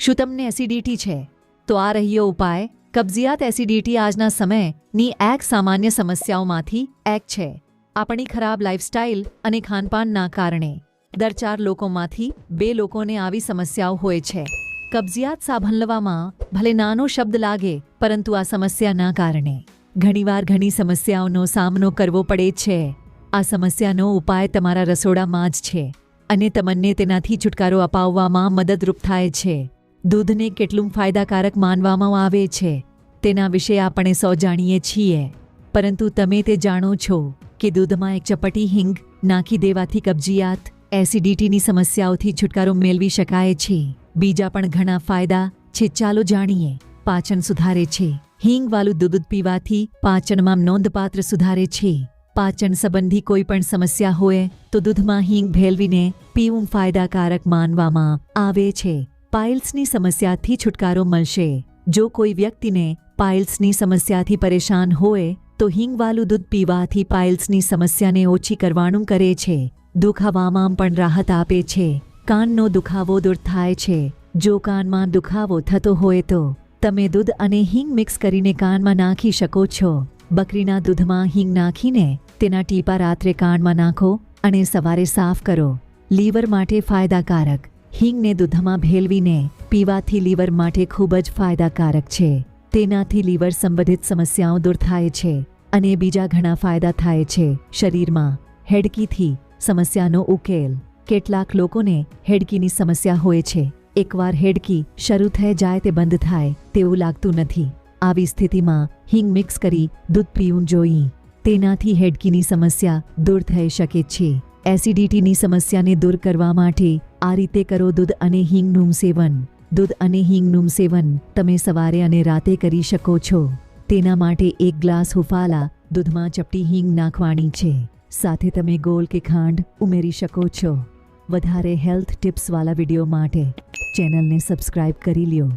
શું તમને એસિડિટી છે? તો આ રહ્યો ઉપાય. કબજિયાત એસિડિટી આજના સમયની એક સામાન્ય સમસ્યાઓમાંથી એક છે. આપણી ખરાબ લાઇફસ્ટાઇલ અને ખાનપાનના કારણે દર ચાર લોકોમાંથી બે લોકોને આવી સમસ્યાઓ હોય છે. કબજિયાત સાંભળવામાં ભલે નાનો શબ્દ લાગે, પરંતુ આ સમસ્યાના કારણે ઘણીવાર ઘણી સમસ્યાઓનો સામનો કરવો પડે છે. આ સમસ્યાનો ઉપાય તમારા રસોડામાં જ છે અને તમને તેનાથી છુટકારો અપાવવામાં મદદરૂપ થાય છે. દૂધને કેટલું ફાયદાકારક માનવામાં આવે છે, તેના વિશે આપણે સૌ જાણીએ છીએ. પરંતુ તમે તે જાણો છો કે દૂધમાં એક ચપટી હિંગ નાખી દેવાથી કબજિયાત, એસિડિટીની સમસ્યાઓથી છુટકારો મેળવી શકાય છે. બીજા પણ ઘણા ફાયદા છે, ચાલો જાણીએ. પાચન સુધારે છે. હિંગવાળું દૂધ પીવાથી પાચનમાં નોંધપાત્ર સુધારે છે. પાચન સંબંધી કોઈ પણ સમસ્યા હોય, તો દૂધમાં હિંગ ભેળવીને પીવું ફાયદાકારક માનવામાં આવે છે. પાઇલ્સની સમસ્યાથી છુટકારો મળશે. જો કોઈ વ્યક્તિને પાઇલ્સની સમસ્યાથી પરેશાન હોય, તો હિંગવાલું દૂધ પીવાથી પાઇલ્સની સમસ્યાને ઓછી કરવાનું કરે છે. દુખાવામાં પણ રાહત આપે છે. કાનનો દુખાવો દૂર થાય છે. જો કાનમાં દુખાવો થતો હોય તો તમે દૂધ અને હિંગ મિક્સ કરીને કાનમાં નાખી શકો છો. બકરીના દૂધમાં હિંગ નાખીને તેના ટીપા રાત્રે કાનમાં નાખો અને સવારે સાફ કરો. લીવર માટે ફાયદાકારક. હિંગને દૂધમાં ભેળવીને પીવાથી લીવર માટે ખૂબ જ ફાયદાકારક છે. તેનાથી લીવર સંબંધિત સમસ્યાઓ દૂર થાય છે અને બીજા ઘણા ફાયદા થાય છે. શરીરમાં હેડકીથી સમસ્યાનો ઉકેલ. કેટલાક લોકોને હેડકીની સમસ્યા હોય છે. એકવાર હેડકી શરૂ થઈ જાય તે બંધ થાય તેવું લાગતું નથી. આવી સ્થિતિમાં હિંગ મિક્સ કરી દૂધ પીવું જોઈએ. તેનાથી હેડકીની સમસ્યા દૂર થઈ શકે છે. એસિડિટીની સમસ્યાને દૂર કરવા માટે આ રીતે કરો દૂધ અને હિંગનું સેવન. દૂધ અને હિંગનું સેવન તમે સવારે અને રાતે કરી શકો છો. તેના માટે એક ગ્લાસ હુફાલા દૂધમાં ચપટી હિંગ નાખવાની છે. સાથે તમે ગોળ કે ખાંડ ઉમેરી શકો છો. વધારે હેલ્થ ટિપ્સવાળા વીડિયો માટે ચેનલને સબસ્ક્રાઇબ કરી લ્યો.